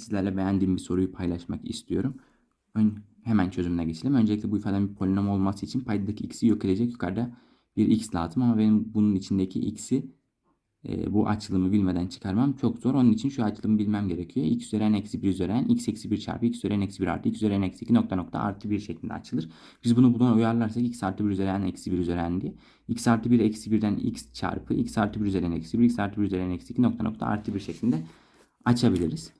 Sizlerle beğendiğim bir soruyu paylaşmak istiyorum. Ön, hemen çözümüne geçelim. Öncelikle bu ifadenin bir polinom olması için paydadaki x'i yok edecek yukarıda bir x lazım ama benim bunun içindeki x'i e, bu açılımı bilmeden çıkarmam çok zor. Onun için şu açılımı bilmem gerekiyor. x üzeri n eksi 1 üzeri n x eksi 1 çarpı x üzeri n eksi 1 artı x üzeri n eksi 2 nokta nokta artı 1 şeklinde açılır. Biz bunu buna uyarlarsak x artı 1 üzeri n eksi 1 üzeri n diye. x artı 1 eksi 1'den x çarpı x artı 1 üzeri n eksi 1 x artı 1 üzeri n eksi 2 nokta nokta artı 1 şeklinde açabiliriz.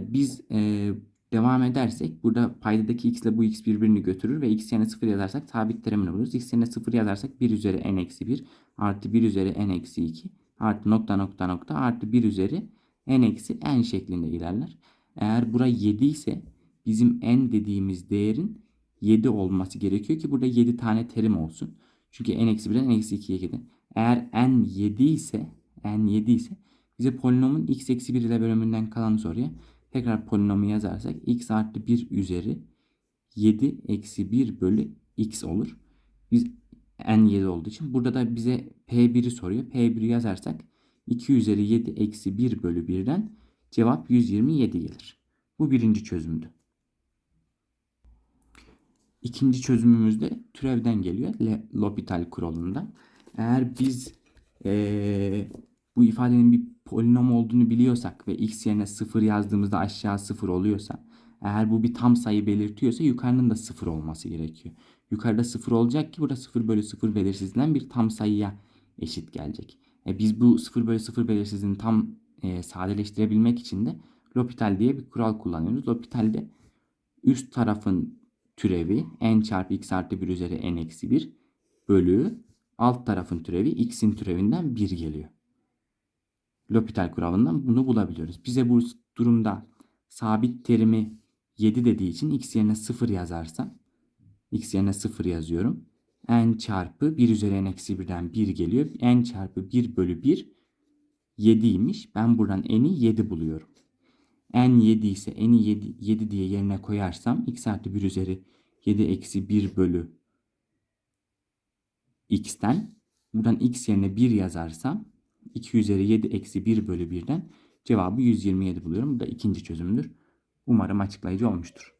Biz e, devam edersek burada paydadaki x ile bu x birbirini götürür ve x yerine 0 yazarsak sabit terimini buluruz. x yerine 0 yazarsak 1 üzeri n eksi 1 artı 1 üzeri n eksi 2 artı nokta nokta nokta artı 1 üzeri n eksi n şeklinde ilerler. Eğer bura 7 ise bizim n dediğimiz değerin 7 olması gerekiyor ki burada 7 tane terim olsun. Çünkü n eksi 1'den n eksi 2'ye gidin. Eğer n 7 ise n 7 ise bize polinomun x eksi 1 ile bölümünden kalan soruya tekrar polinomu yazarsak x artı 1 üzeri 7 eksi 1 bölü x olur. Biz n 7 olduğu için burada da bize p1'i soruyor. p1'i yazarsak 2 üzeri 7 eksi 1 bölü 1'den cevap 127 gelir. Bu birinci çözümdü. İkinci çözümümüz de türevden geliyor. L'Hopital kuralından. Eğer biz ee, bu ifadenin bir polinom olduğunu biliyorsak ve x yerine 0 yazdığımızda aşağı 0 oluyorsa eğer bu bir tam sayı belirtiyorsa yukarının da 0 olması gerekiyor. Yukarıda 0 olacak ki burada 0 bölü 0 belirsizliğinden bir tam sayıya eşit gelecek. E biz bu 0 bölü 0 belirsizliğini tam e, sadeleştirebilmek için de L'Hopital diye bir kural kullanıyoruz. L'Hopital'de üst tarafın türevi n çarpı x artı 1 üzeri n eksi 1 bölü alt tarafın türevi x'in türevinden 1 geliyor. L'Hopital kuralından bunu bulabiliyoruz. Bize bu durumda sabit terimi 7 dediği için x yerine 0 yazarsam x yerine 0 yazıyorum. n çarpı 1 üzeri n eksi 1'den 1 geliyor. n çarpı 1 bölü 1 7'ymiş. Ben buradan n'i 7 buluyorum. n 7 ise n'i 7, 7 diye yerine koyarsam x artı 1 üzeri 7 eksi 1 bölü x'ten buradan x yerine 1 yazarsam 2 üzeri 7 eksi 1 bölü 1'den cevabı 127 buluyorum. Bu da ikinci çözümdür. Umarım açıklayıcı olmuştur.